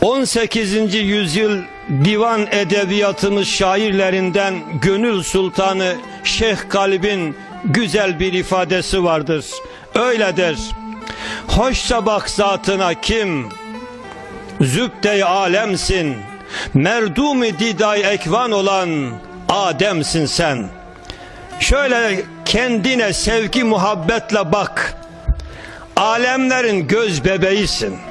18. yüzyıl divan edebiyatımız şairlerinden Gönül Sultanı Şeyh Galip'in güzel bir ifadesi vardır. Öyle der. Hoşsa bak zatına kim? Zübde-i alemsin. Merdumi diday ekvan olan Adem'sin sen. Şöyle kendine sevgi muhabbetle bak. Alemlerin göz bebeğisin.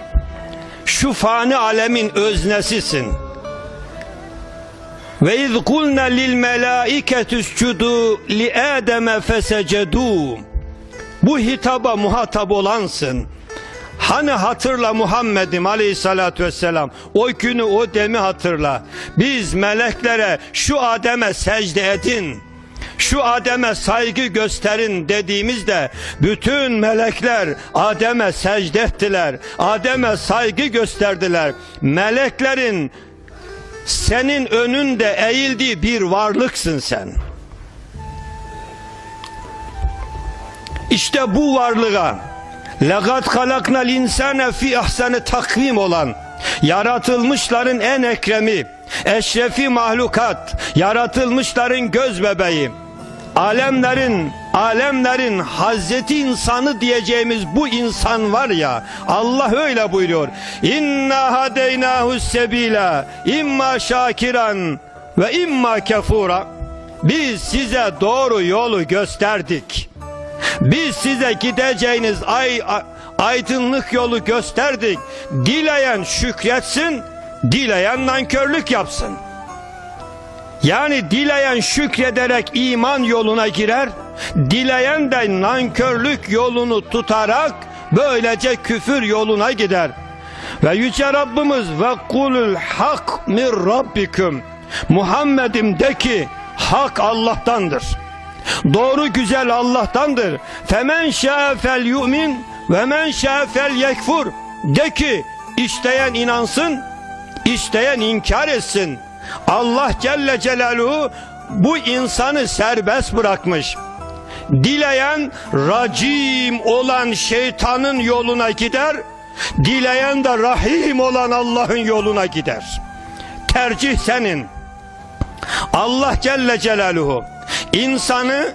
Şu fani alemin öznesisin. Ve iz kulna lil melaiketi üscudu li Adem'e fesecedu. Bu hitaba muhatap olansın. Hani hatırla Muhammed'im aleyhissalatü vesselam o günü o demi hatırla. Biz meleklere şu Adem'e secde edin şu Adem'e saygı gösterin dediğimizde bütün melekler Adem'e secde ettiler. Adem'e saygı gösterdiler. Meleklerin senin önünde eğildiği bir varlıksın sen. İşte bu varlığa legat halaknal insane fi ahsane takvim olan yaratılmışların en ekremi, eşrefi mahlukat, yaratılmışların göz bebeği, alemlerin alemlerin Hazreti insanı diyeceğimiz bu insan var ya Allah öyle buyuruyor. İnna hadeynahu sebila imma şakiran ve imma kefura. Biz size doğru yolu gösterdik. Biz size gideceğiniz ay aydınlık yolu gösterdik. Dileyen şükretsin, dileyen nankörlük yapsın. Yani dileyen şükrederek iman yoluna girer, dileyen de nankörlük yolunu tutarak böylece küfür yoluna gider. Ve yüce Rabbimiz ve kulul hak min rabbikum. Muhammed'im de ki hak Allah'tandır. Doğru güzel Allah'tandır. Femen şâ fel yu'min ve men şâ fel yekfur. De ki isteyen inansın, isteyen inkar etsin. Allah Celle Celaluhu bu insanı serbest bırakmış. Dileyen racim olan şeytanın yoluna gider, dileyen de rahim olan Allah'ın yoluna gider. Tercih senin. Allah Celle Celaluhu insanı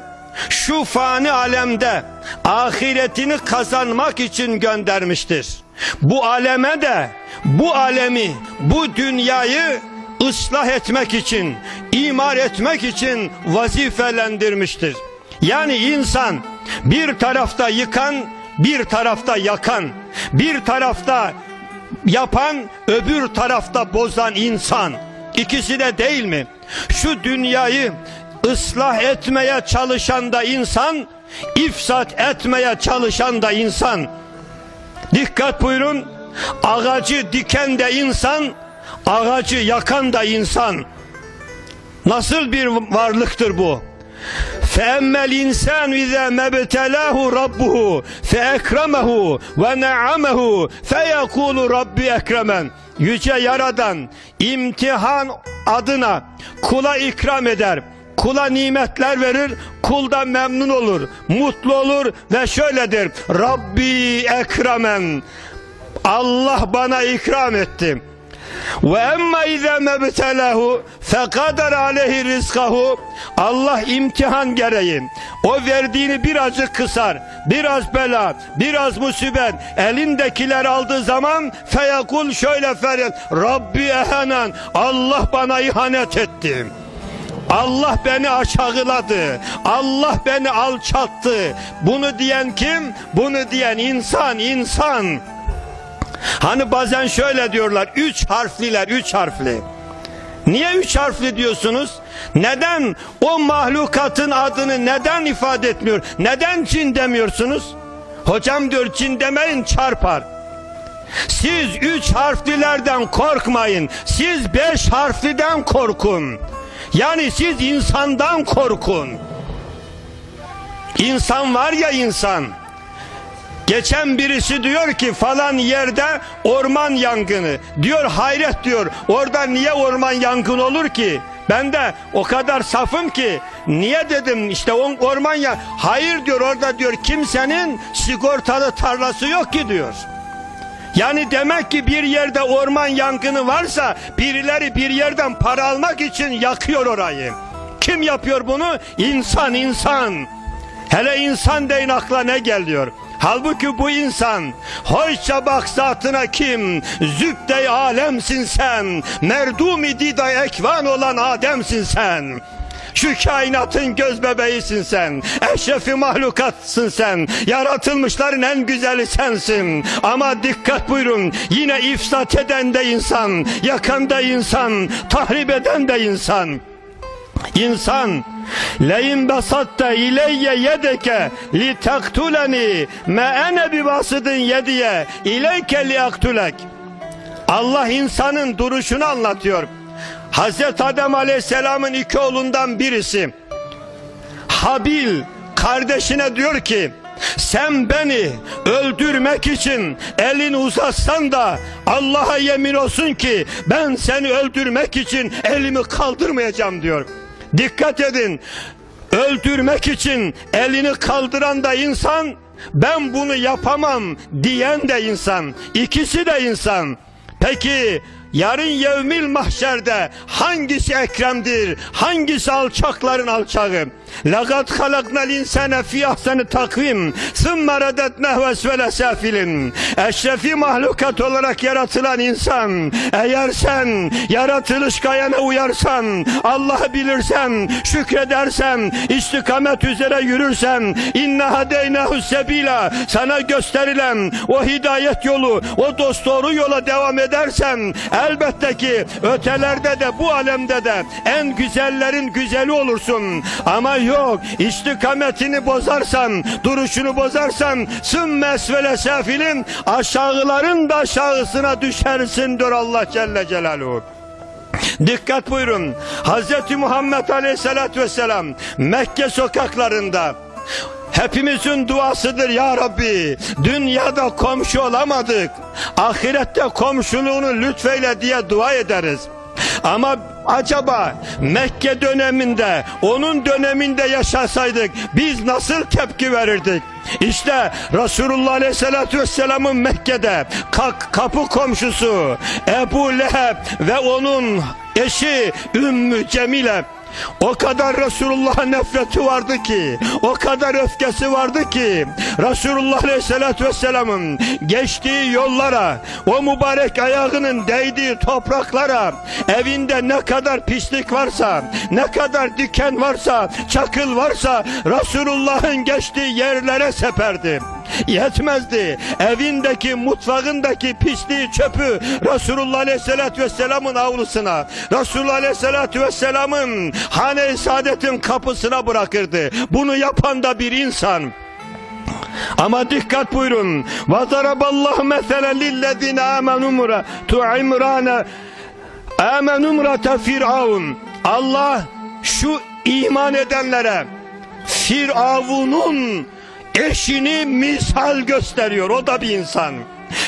şu fani alemde ahiretini kazanmak için göndermiştir. Bu aleme de bu alemi, bu dünyayı ıslah etmek için, imar etmek için vazifelendirmiştir. Yani insan bir tarafta yıkan, bir tarafta yakan, bir tarafta yapan, öbür tarafta bozan insan. İkisi de değil mi? Şu dünyayı ıslah etmeye çalışan da insan, ifsat etmeye çalışan da insan. Dikkat buyurun. Ağacı diken de insan, ağacı yakan da insan. Nasıl bir varlıktır bu? فَاَمَّا الْاِنْسَانُ اِذَا مَبْتَلَاهُ رَبُّهُ فَاَكْرَمَهُ وَنَعَمَهُ فَيَقُولُ رَبِّ اَكْرَمَنْ Yüce Yaradan imtihan adına kula ikram eder kula nimetler verir, kul da memnun olur, mutlu olur ve şöyledir. Rabbi ekremen. Allah bana ikram etti. Ve emma izâ mebtelahu fekadar aleyhi rizkahu Allah imtihan gereği o verdiğini birazcık kısar biraz bela biraz musibet elindekiler aldığı zaman feyakul şöyle feryat Rabbi ehenen Allah bana ihanet etti Allah beni aşağıladı. Allah beni alçalttı. Bunu diyen kim? Bunu diyen insan, insan. Hani bazen şöyle diyorlar. Üç harfliler, üç harfli. Niye üç harfli diyorsunuz? Neden o mahlukatın adını neden ifade etmiyor? Neden cin demiyorsunuz? Hocam diyor cin demeyin çarpar. Siz üç harflilerden korkmayın. Siz beş harfliden korkun. Yani siz insandan korkun. İnsan var ya insan. Geçen birisi diyor ki falan yerde orman yangını. Diyor hayret diyor. Orada niye orman yangını olur ki? Ben de o kadar safım ki niye dedim işte orman ya hayır diyor orada diyor kimsenin sigortalı tarlası yok ki diyor. Yani demek ki bir yerde orman yangını varsa birileri bir yerden para almak için yakıyor orayı. Kim yapıyor bunu? İnsan insan. Hele insan deyin akla ne geliyor? Halbuki bu insan hoşça bak zatına kim zübde alemsin sen merdumi dida ekvan olan Ademsin sen şu kainatın göz bebeğisin sen. Eşrefi mahlukatsın sen. Yaratılmışların en güzeli sensin. Ama dikkat buyurun. Yine ifsat eden de insan. Yakan da insan. Tahrip eden de insan. İnsan leyin basatta ileyye yedeke li taktuleni me ene bi basidin yediye ileyke li aktulek Allah insanın duruşunu anlatıyor. Hazreti Adem Aleyhisselam'ın iki oğlundan birisi Habil kardeşine diyor ki sen beni öldürmek için elini uzatsan da Allah'a yemin olsun ki ben seni öldürmek için elimi kaldırmayacağım diyor. Dikkat edin. Öldürmek için elini kaldıran da insan ben bunu yapamam diyen de insan ikisi de insan. Peki yarın yevmil mahşerde hangisi ekremdir hangisi alçakların alçağı لَقَدْ خَلَقْنَا الْاِنْسَانَ فِي اَحْسَنِ takvim ثُمَّ رَدَدْنَهُ اَسْفَلَ سَافِلٍ Eşrefi mahlukat olarak yaratılan insan eğer sen yaratılış gayene uyarsan Allah'ı bilirsen şükredersen istikamet üzere yürürsen inna hadeynahu sebila sana gösterilen o hidayet yolu o dost doğru yola devam edersen elbette ki ötelerde de bu alemde de en güzellerin güzeli olursun ama yok istikametini bozarsan duruşunu bozarsan sümme esvele sefilin aşağıların da aşağısına düşersin diyor Allah Celle Celaluhu. Dikkat buyurun. Hz. Muhammed Aleyhisselatü Vesselam Mekke sokaklarında Hepimizin duasıdır ya Rabbi. Dünyada komşu olamadık. Ahirette komşuluğunu lütfeyle diye dua ederiz. Ama acaba Mekke döneminde onun döneminde yaşasaydık biz nasıl tepki verirdik? İşte Resulullah Aleyhisselatü Vesselam'ın Mekke'de kapı komşusu Ebu Leheb ve onun eşi Ümmü Cemile o kadar Resulullah'a nefreti vardı ki, o kadar öfkesi vardı ki, Resulullah Aleyhisselatü Vesselam'ın geçtiği yollara, o mübarek ayağının değdiği topraklara, evinde ne kadar pislik varsa, ne kadar diken varsa, çakıl varsa, Resulullah'ın geçtiği yerlere seperdi yetmezdi. Evindeki mutfağındaki pisliği çöpü Resulullah Aleyhisselatü Vesselam'ın avlusuna Resulullah Aleyhisselatü Vesselam'ın hane-i saadetin kapısına bırakırdı. Bunu yapan da bir insan. Ama dikkat buyurun. Vazaraballahu meselen lillezine amenumra tu imrane amenumrate firavun. Allah şu iman edenlere Firavun'un eşini misal gösteriyor. O da bir insan.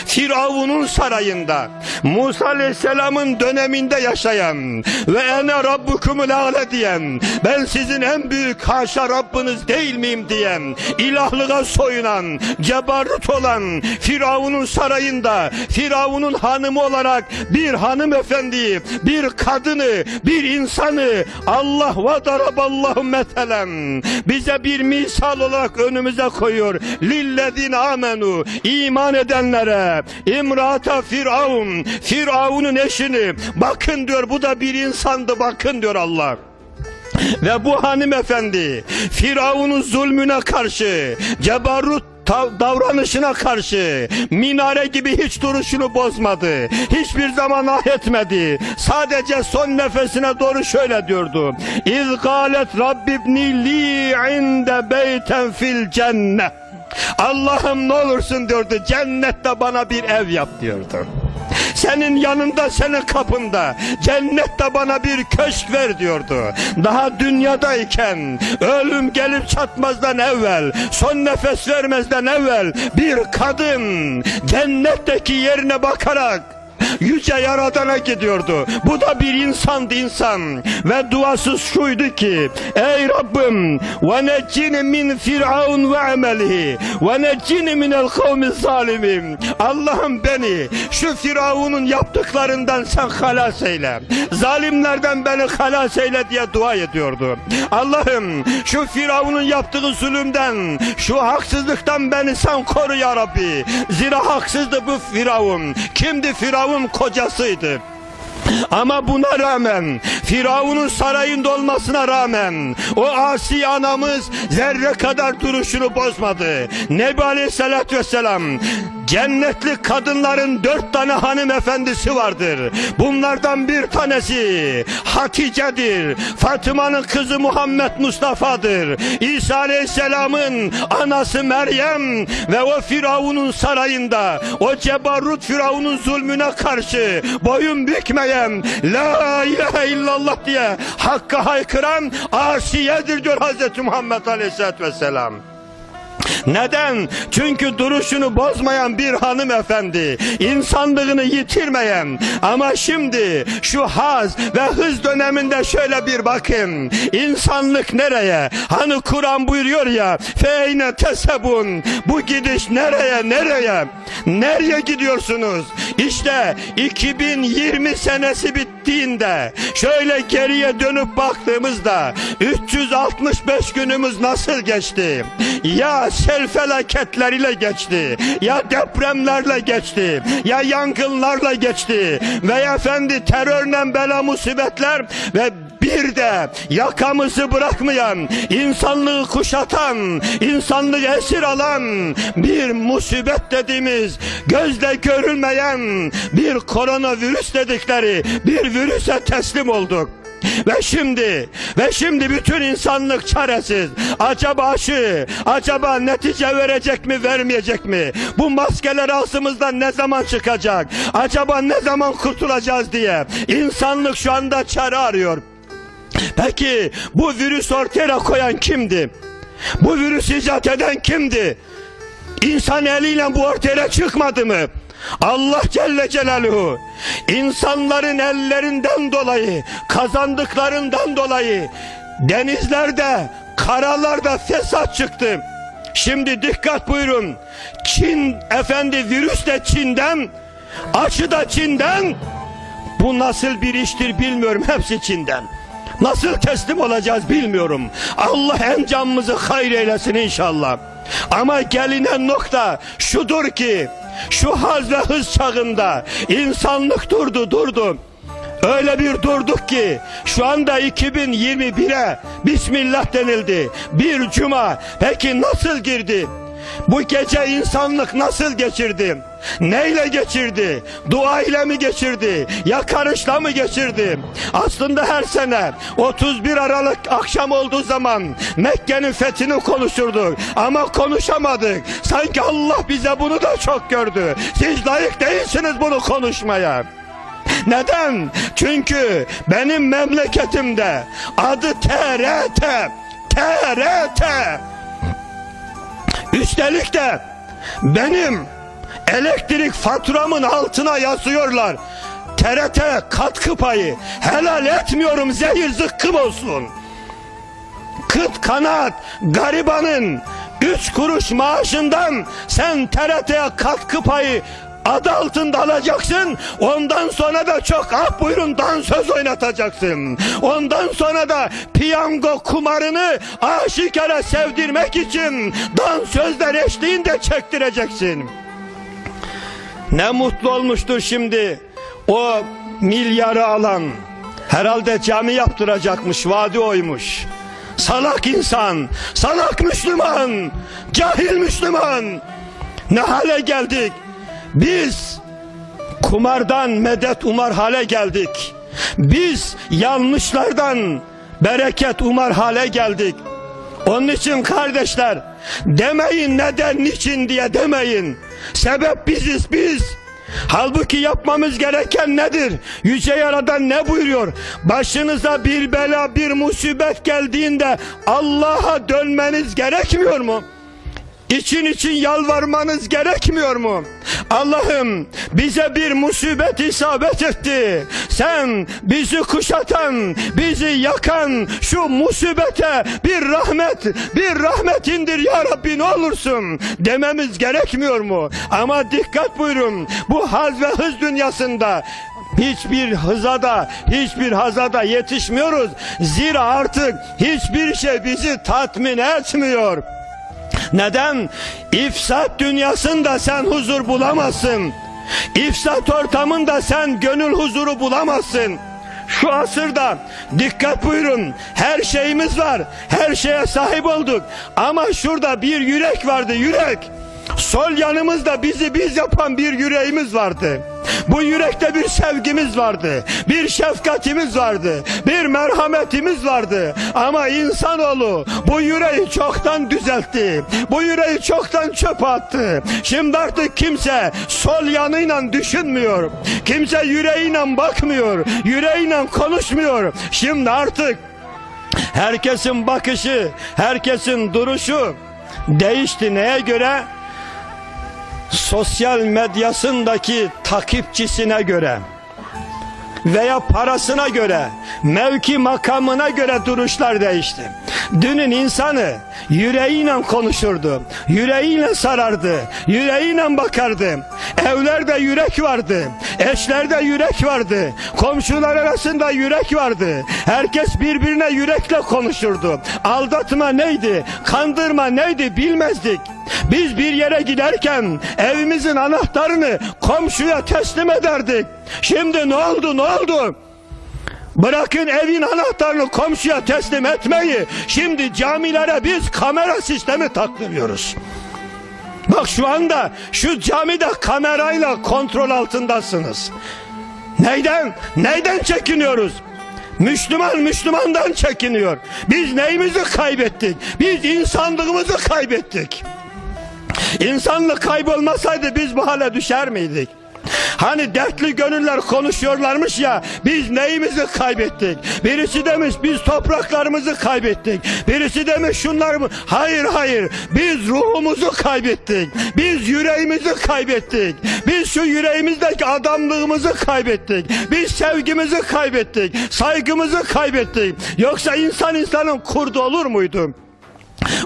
Firavun'un sarayında Musa Aleyhisselam'ın döneminde yaşayan ve ene rabbukumul a'le diyen ben sizin en büyük haşa Rabbiniz değil miyim diyen ilahlığa soyunan cebarut olan Firavun'un sarayında Firavun'un hanımı olarak bir hanımefendiyi bir kadını bir insanı Allah ve daraballahu metelen bize bir misal olarak önümüze koyuyor. Lillezine amenu iman edenlere İmrata Firavun Firavun'un eşini bakın diyor bu da bir insandı bakın diyor Allah ve bu hanımefendi Firavun'un zulmüne karşı cebarut davranışına karşı minare gibi hiç duruşunu bozmadı. Hiçbir zaman ah etmedi. Sadece son nefesine doğru şöyle diyordu. İz galet Rabbibni li inde beyten fil cennet. Allah'ım ne olursun diyordu cennette bana bir ev yap diyordu. Senin yanında senin kapında cennette bana bir köşk ver diyordu. Daha dünyadayken ölüm gelip çatmazdan evvel son nefes vermezden evvel bir kadın cennetteki yerine bakarak yüce yaradana gidiyordu. Bu da bir insandı insan. Ve duası şuydu ki Ey Rabbim ve neccini min firavun ve amelihi ve neccini minel kavmi zalimin Allah'ım beni şu firavunun yaptıklarından sen halas eyle. Zalimlerden beni halas eyle diye dua ediyordu. Allah'ım şu firavunun yaptığı zulümden şu haksızlıktan beni sen koru ya Rabbi. Zira haksızdı bu firavun. Kimdi firavun kocasıydı. Ama buna rağmen Firavun'un sarayında olmasına rağmen o asi anamız zerre kadar duruşunu bozmadı. Nebi Aleyhisselatü Vesselam cennetli kadınların dört tane hanımefendisi vardır. Bunlardan bir tanesi Hatice'dir. Fatıma'nın kızı Muhammed Mustafa'dır. İsa Aleyhisselam'ın anası Meryem ve o Firavun'un sarayında o cebarrut Firavun'un zulmüne karşı boyun bükmeyen La ilahe illallah diye hakka haykıran asiyedir diyor Hz. Muhammed Aleyhisselatü Vesselam. Neden? Çünkü duruşunu bozmayan bir hanımefendi, insanlığını yitirmeyen ama şimdi şu haz ve hız döneminde şöyle bir bakın. İnsanlık nereye? Hani Kur'an buyuruyor ya, feyne tesebun. Bu gidiş nereye? Nereye? Nereye gidiyorsunuz? İşte 2020 senesi bittiğinde şöyle geriye dönüp baktığımızda 365 günümüz nasıl geçti? Ya sel felaketleriyle geçti. Ya depremlerle geçti. Ya yangınlarla geçti. Veya efendi terörle bela musibetler ve bir de yakamızı bırakmayan, insanlığı kuşatan, insanlığı esir alan bir musibet dediğimiz, gözle görülmeyen bir koronavirüs dedikleri bir virüse teslim olduk. Ve şimdi ve şimdi bütün insanlık çaresiz. Acaba aşı, acaba netice verecek mi, vermeyecek mi? Bu maskeler ağzımızdan ne zaman çıkacak? Acaba ne zaman kurtulacağız diye. İnsanlık şu anda çare arıyor. Peki bu virüs ortaya koyan kimdi? Bu virüs icat eden kimdi? İnsan eliyle bu ortaya çıkmadı mı? Allah Celle Celaluhu insanların ellerinden dolayı kazandıklarından dolayı denizlerde karalarda fesat çıktı. Şimdi dikkat buyurun. Çin efendi virüs de Çin'den aşı da Çin'den bu nasıl bir iştir bilmiyorum hepsi Çin'den. Nasıl teslim olacağız bilmiyorum. Allah en canımızı hayır eylesin inşallah. Ama gelinen nokta şudur ki şu haz ve hız çağında insanlık durdu durdu. Öyle bir durduk ki şu anda 2021'e Bismillah denildi. Bir cuma peki nasıl girdi? Bu gece insanlık nasıl geçirdi? Neyle geçirdi? Dua ile mi geçirdi? Yakarışla mı geçirdi? Aslında her sene 31 Aralık akşam olduğu zaman Mekke'nin fethini konuşurduk ama konuşamadık. Sanki Allah bize bunu da çok gördü. Siz layık değilsiniz bunu konuşmaya. Neden? Çünkü benim memleketimde adı TRT. TRT. Üstelik de benim elektrik faturamın altına yazıyorlar. TRT katkı payı helal etmiyorum zehir zıkkım olsun. Kıt kanat garibanın üç kuruş maaşından sen TRT'ye katkı payı adı altında alacaksın. Ondan sonra da çok ah buyurun dansöz oynatacaksın. Ondan sonra da piyango kumarını aşikara sevdirmek için dansözler eşliğinde çektireceksin. Ne mutlu olmuştur şimdi o milyarı alan. Herhalde cami yaptıracakmış, vadi oymuş. Salak insan, salak Müslüman, cahil Müslüman. Ne hale geldik? Biz kumardan medet umar hale geldik. Biz yanlışlardan bereket umar hale geldik. Onun için kardeşler demeyin neden niçin diye demeyin. Sebep biziz biz. Halbuki yapmamız gereken nedir? Yüce Yaradan ne buyuruyor? Başınıza bir bela bir musibet geldiğinde Allah'a dönmeniz gerekmiyor mu? İçin için yalvarmanız gerekmiyor mu? Allah'ım bize bir musibet isabet etti. Sen bizi kuşatan, bizi yakan şu musibete bir rahmet, bir rahmet indir ya Rabbi ne olursun dememiz gerekmiyor mu? Ama dikkat buyurun bu haz ve hız dünyasında hiçbir hızada, hiçbir hazada yetişmiyoruz. Zira artık hiçbir şey bizi tatmin etmiyor. Neden? İfsat dünyasında sen huzur bulamazsın. İfsat ortamında sen gönül huzuru bulamazsın. Şu asırda dikkat buyurun her şeyimiz var her şeye sahip olduk ama şurada bir yürek vardı yürek sol yanımızda bizi biz yapan bir yüreğimiz vardı. Bu yürekte bir sevgimiz vardı. Bir şefkatimiz vardı. Bir merhametimiz vardı. Ama insanoğlu bu yüreği çoktan düzeltti. Bu yüreği çoktan çöpe attı. Şimdi artık kimse sol yanıyla düşünmüyor. Kimse yüreğiyle bakmıyor. Yüreğiyle konuşmuyor. Şimdi artık herkesin bakışı herkesin duruşu değişti. Neye göre sosyal medyasındaki takipçisine göre veya parasına göre, mevki makamına göre duruşlar değişti. Dünün insanı yüreğiyle konuşurdu, yüreğiyle sarardı, yüreğiyle bakardı. Evlerde yürek vardı, eşlerde yürek vardı, komşular arasında yürek vardı. Herkes birbirine yürekle konuşurdu. Aldatma neydi, kandırma neydi bilmezdik. Biz bir yere giderken evimizin anahtarını komşuya teslim ederdik. Şimdi ne oldu ne oldu? Bırakın evin anahtarını komşuya teslim etmeyi. Şimdi camilere biz kamera sistemi taktırıyoruz. Bak şu anda şu camide kamerayla kontrol altındasınız. Neyden? Neyden çekiniyoruz? Müslüman Müslümandan çekiniyor. Biz neyimizi kaybettik? Biz insanlığımızı kaybettik. İnsanlık kaybolmasaydı biz bu hale düşer miydik? Hani dertli gönüller konuşuyorlarmış ya biz neyimizi kaybettik? Birisi demiş biz topraklarımızı kaybettik. Birisi demiş şunlar mı? Hayır hayır biz ruhumuzu kaybettik. Biz yüreğimizi kaybettik. Biz şu yüreğimizdeki adamlığımızı kaybettik. Biz sevgimizi kaybettik. Saygımızı kaybettik. Yoksa insan insanın kurdu olur muydu?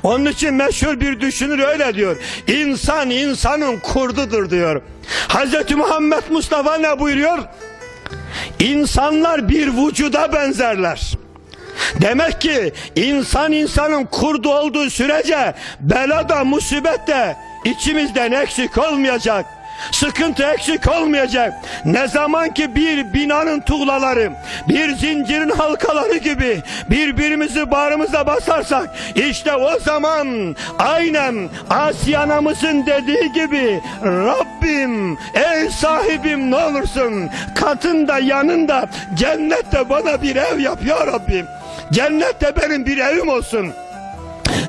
Onun için meşhur bir düşünür öyle diyor. İnsan insanın kurdudur diyor. Hz. Muhammed Mustafa ne buyuruyor? İnsanlar bir vücuda benzerler. Demek ki insan insanın kurdu olduğu sürece bela da musibet de içimizden eksik olmayacak. Sıkıntı eksik olmayacak. Ne zaman ki bir binanın tuğlaları, bir zincirin halkaları gibi birbirimizi bağrımıza basarsak işte o zaman aynen Asiye anamızın dediği gibi Rabbim ey sahibim ne olursun katında yanında cennette bana bir ev yap ya Rabbim. Cennette benim bir evim olsun.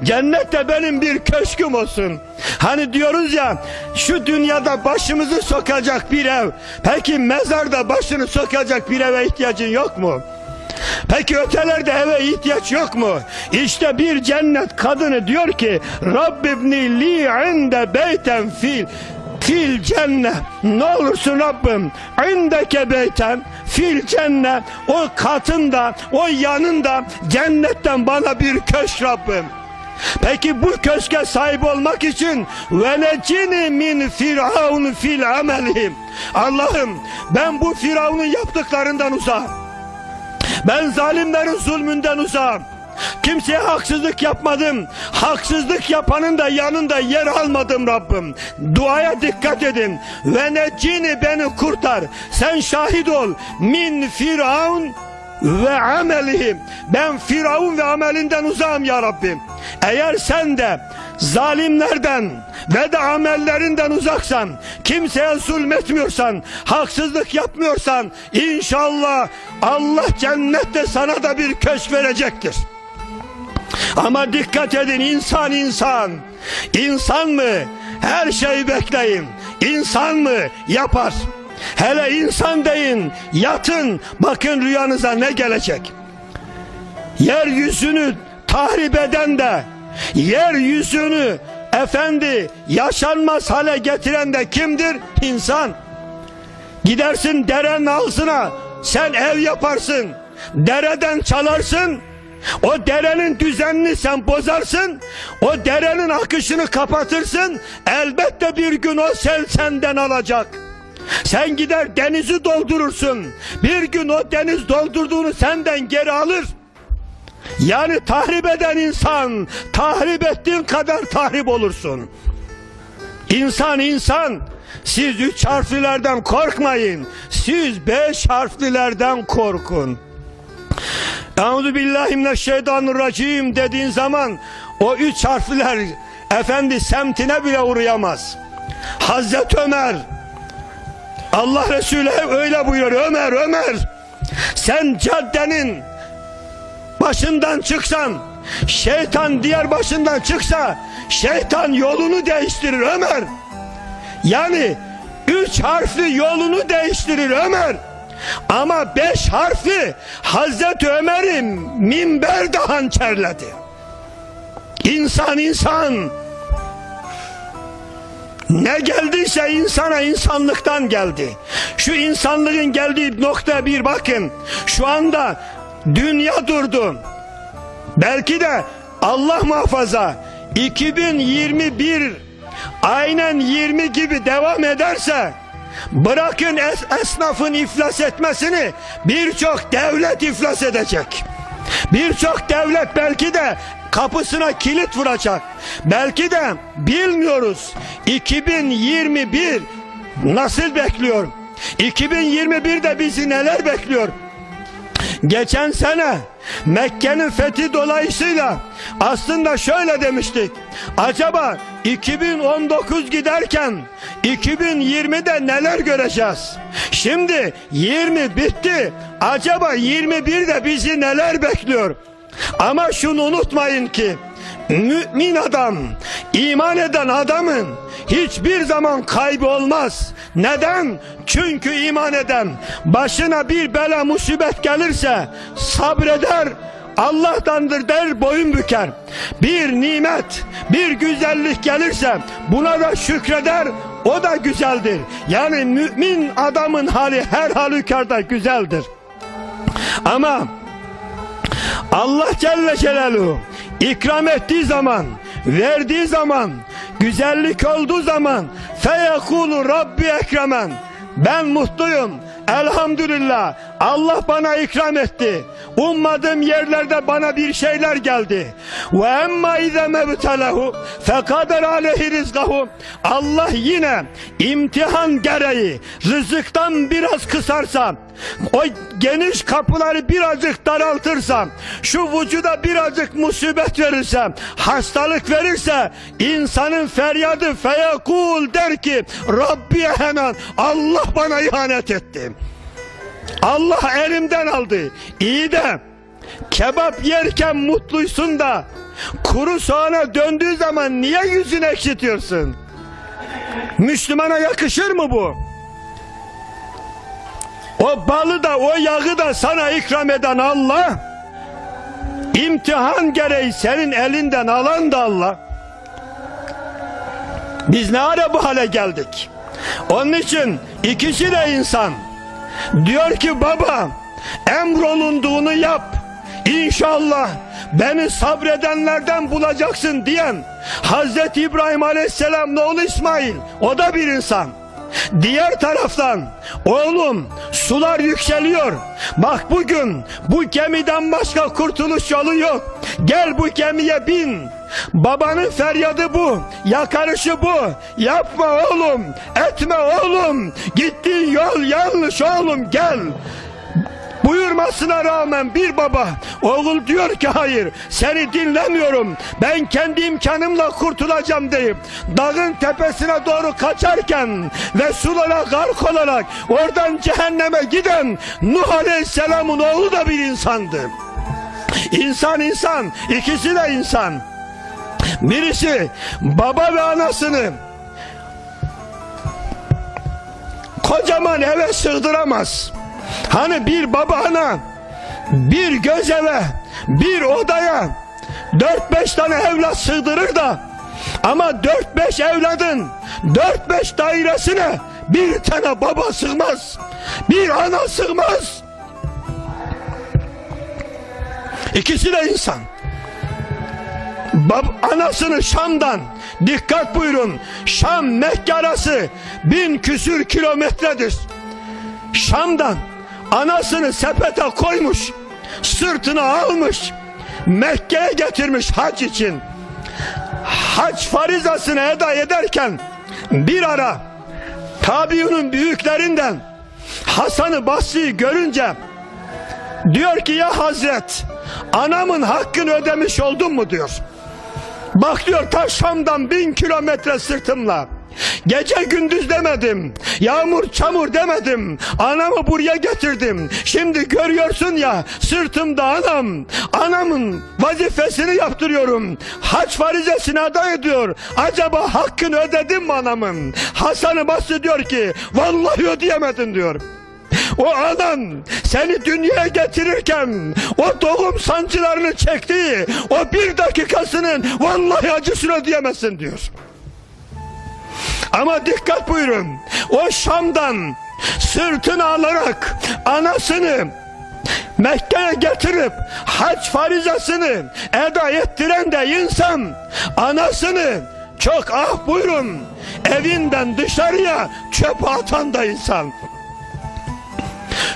Cennette benim bir köşküm olsun. Hani diyoruz ya şu dünyada başımızı sokacak bir ev. Peki mezarda başını sokacak bir eve ihtiyacın yok mu? Peki ötelerde eve ihtiyaç yok mu? İşte bir cennet kadını diyor ki Rabbibni li inde beyten fil fil cennet ne olursun Rabbim indeke beyten fil cennet o katında o yanında cennetten bana bir köşk Rabbim Peki bu köşke sahip olmak için velecini min firavun fil amelihim. Allah'ım ben bu firavunun yaptıklarından uzağım. Ben zalimlerin zulmünden uzağım. Kimseye haksızlık yapmadım. Haksızlık yapanın da yanında yer almadım Rabbim. Duaya dikkat edin. Ve necini beni kurtar. Sen şahit ol. Min firavun ve amelihim. Ben Firavun ve amelinden uzağım ya Rabbim. Eğer sen de zalimlerden ve de amellerinden uzaksan, kimseye zulmetmiyorsan, haksızlık yapmıyorsan, inşallah Allah cennette sana da bir köşk verecektir. Ama dikkat edin insan insan. İnsan mı? Her şeyi bekleyin. İnsan mı? Yapar. Hele insan deyin, yatın, bakın rüyanıza ne gelecek. Yeryüzünü tahrip eden de, yeryüzünü efendi yaşanmaz hale getiren de kimdir? İnsan. Gidersin derenin ağzına sen ev yaparsın. Dereden çalarsın. O derenin düzenini sen bozarsın. O derenin akışını kapatırsın. Elbette bir gün o sel senden alacak. Sen gider denizi doldurursun. Bir gün o deniz doldurduğunu senden geri alır. Yani tahrip eden insan, tahrip ettiğin kadar tahrip olursun. İnsan insan. Siz üç harflilerden korkmayın. Siz beş harflilerden korkun. Euzu billahi mineşşeytanirracim dediğin zaman o üç harfliler efendi semtine bile uğrayamaz. Hazreti Ömer Allah Resulü öyle buyuruyor Ömer Ömer sen caddenin başından çıksan şeytan diğer başından çıksa şeytan yolunu değiştirir Ömer. Yani üç harfli yolunu değiştirir Ömer. Ama beş harfi Hazreti Ömer'i minberde hançerledi. İnsan insan. Ne geldiyse insana insanlıktan geldi. Şu insanlığın geldiği nokta bir bakın. Şu anda dünya durdu. Belki de Allah muhafaza 2021 aynen 20 gibi devam ederse bırakın es- esnafın iflas etmesini birçok devlet iflas edecek. Birçok devlet belki de kapısına kilit vuracak. Belki de bilmiyoruz. 2021 nasıl bekliyor? 2021'de bizi neler bekliyor? Geçen sene Mekke'nin fethi dolayısıyla aslında şöyle demiştik. Acaba 2019 giderken 2020'de neler göreceğiz? Şimdi 20 bitti. Acaba 21'de bizi neler bekliyor? Ama şunu unutmayın ki mümin adam, iman eden adamın hiçbir zaman kaybı olmaz. Neden? Çünkü iman eden başına bir bela musibet gelirse sabreder, Allah'tandır der boyun büker. Bir nimet, bir güzellik gelirse buna da şükreder, o da güzeldir. Yani mümin adamın hali her halükarda güzeldir. Ama Allah Celle Celaluhu ikram ettiği zaman, verdiği zaman, güzellik olduğu zaman feyekulu Rabbi ekremen ben mutluyum. Elhamdülillah Allah bana ikram etti. Ummadığım yerlerde bana bir şeyler geldi. Ve emma ize mebtelehu fekader aleyhi rizgahu. Allah yine imtihan gereği rızıktan biraz kısarsa o geniş kapıları birazcık daraltırsa şu vücuda birazcık musibet verirse hastalık verirse insanın feryadı feyekul der ki Rabbi hemen Allah bana ihanet etti. Allah elimden aldı. İyi de kebap yerken mutluysun da kuru soğana döndüğü zaman niye yüzünü ekşitiyorsun? Müslümana yakışır mı bu? O balı da o yağı da sana ikram eden Allah imtihan gereği senin elinden alan da Allah biz ne ara bu hale geldik onun için ikisi de insan diyor ki baba emrolunduğunu yap İnşallah beni sabredenlerden bulacaksın diyen Hazreti İbrahim Aleyhisselam oğlu İsmail o da bir insan Diğer taraftan oğlum sular yükseliyor. Bak bugün bu gemiden başka kurtuluş yolu yok. Gel bu gemiye bin. Babanın feryadı bu. Yakarışı bu. Yapma oğlum. Etme oğlum. Gittiğin yol yanlış oğlum gel. Buyurmasına rağmen bir baba oğul diyor ki hayır seni dinlemiyorum ben kendi imkanımla kurtulacağım deyip dağın tepesine doğru kaçarken ve sulara gark olarak oradan cehenneme giden Nuh Aleyhisselam'ın oğlu da bir insandı. İnsan insan ikisi de insan. Birisi baba ve anasını kocaman eve sığdıramaz. Hani bir baba ana bir göz eve bir odaya dört beş tane evlat sığdırır da Ama dört beş evladın dört beş dairesine bir tane baba sığmaz. Bir ana sığmaz. İkisi de insan. Bab anasını Şam'dan dikkat buyurun Şam Mekke arası bin küsür kilometredir. Şam'dan anasını sepete koymuş sırtına almış Mekke'ye getirmiş hac için. Hac farizasını eda ederken bir ara tabiunun büyüklerinden Hasan-ı Basri'yi görünce diyor ki ya Hazret anamın hakkını ödemiş oldun mu diyor. Bak diyor ta Şam'dan bin kilometre sırtımla. Gece gündüz demedim. Yağmur çamur demedim. Anamı buraya getirdim. Şimdi görüyorsun ya sırtımda anam. Anamın vazifesini yaptırıyorum. Haç farizesini aday ediyor. Acaba hakkını ödedim mi anamın? Hasan-ı Basri diyor ki vallahi ödeyemedin diyor. O anan seni dünyaya getirirken o doğum sancılarını çektiği o bir dakikasının vallahi acısını ödeyemezsin diyor. Ama dikkat buyurun. O Şam'dan sırtını alarak anasını Mekke'ye getirip hac farizasını eda ettiren de insan anasını çok ah buyurun evinden dışarıya çöpe atan da insan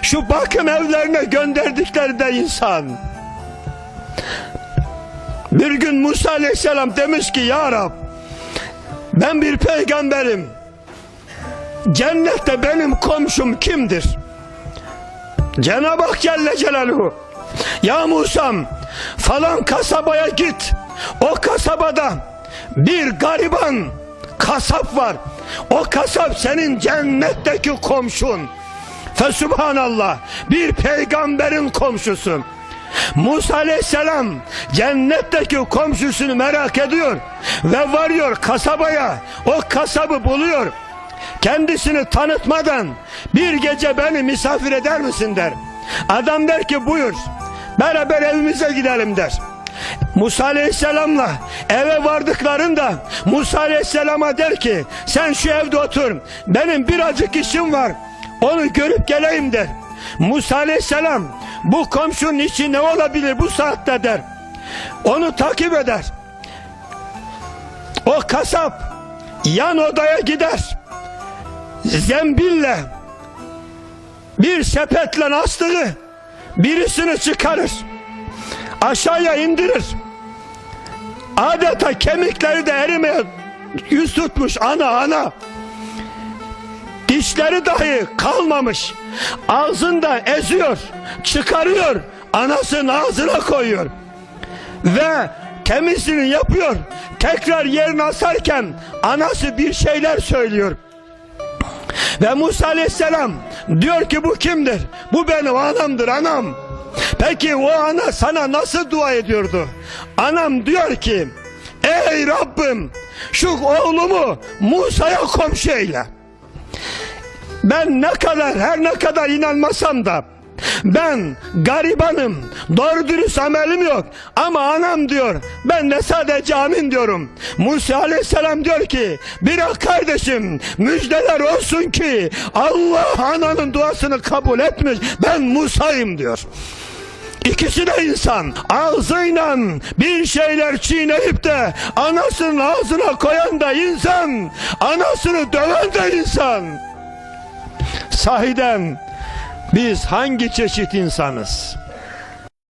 şu bakım evlerine gönderdikleri de insan. Bir gün Musa aleyhisselam demiş ki ya Rab ben bir peygamberim. Cennette benim komşum kimdir? Cenab-ı Hak Celle Celaluhu Ya Musa'm falan kasabaya git. O kasabada bir gariban kasap var. O kasap senin cennetteki komşun. Fesubhanallah bir peygamberin komşusu. Musa aleyhisselam cennetteki komşusunu merak ediyor ve varıyor kasabaya. O kasabı buluyor. Kendisini tanıtmadan bir gece beni misafir eder misin der. Adam der ki buyur beraber evimize gidelim. der. Musa Aleyhisselam'la eve vardıklarında Musa Aleyhisselam'a der ki sen şu evde otur benim birazcık işim var onu görüp geleyim der. Musa aleyhisselam bu komşunun içi ne olabilir bu saatte der. Onu takip eder. O kasap yan odaya gider. Zembille bir sepetle astığı birisini çıkarır. Aşağıya indirir. Adeta kemikleri de erimeye yüz tutmuş ana ana. Dişleri dahi kalmamış. Ağzında eziyor, çıkarıyor, anasının ağzına koyuyor. Ve temizliğini yapıyor. Tekrar yerine asarken anası bir şeyler söylüyor. Ve Musa aleyhisselam diyor ki bu kimdir? Bu benim anamdır anam. Peki o ana sana nasıl dua ediyordu? Anam diyor ki ey Rabbim şu oğlumu Musa'ya komşu eyle. Ben ne kadar her ne kadar inanmasam da ben garibanım doğru dürüst amelim yok. Ama anam diyor ben de sadece amin diyorum. Musa aleyhisselam diyor ki bir kardeşim müjdeler olsun ki Allah ananın duasını kabul etmiş ben Musa'yım diyor. İkisi de insan ağzıyla bir şeyler çiğneyip de anasının ağzına koyan da insan anasını döven de insan Sahiden biz hangi çeşit insanız?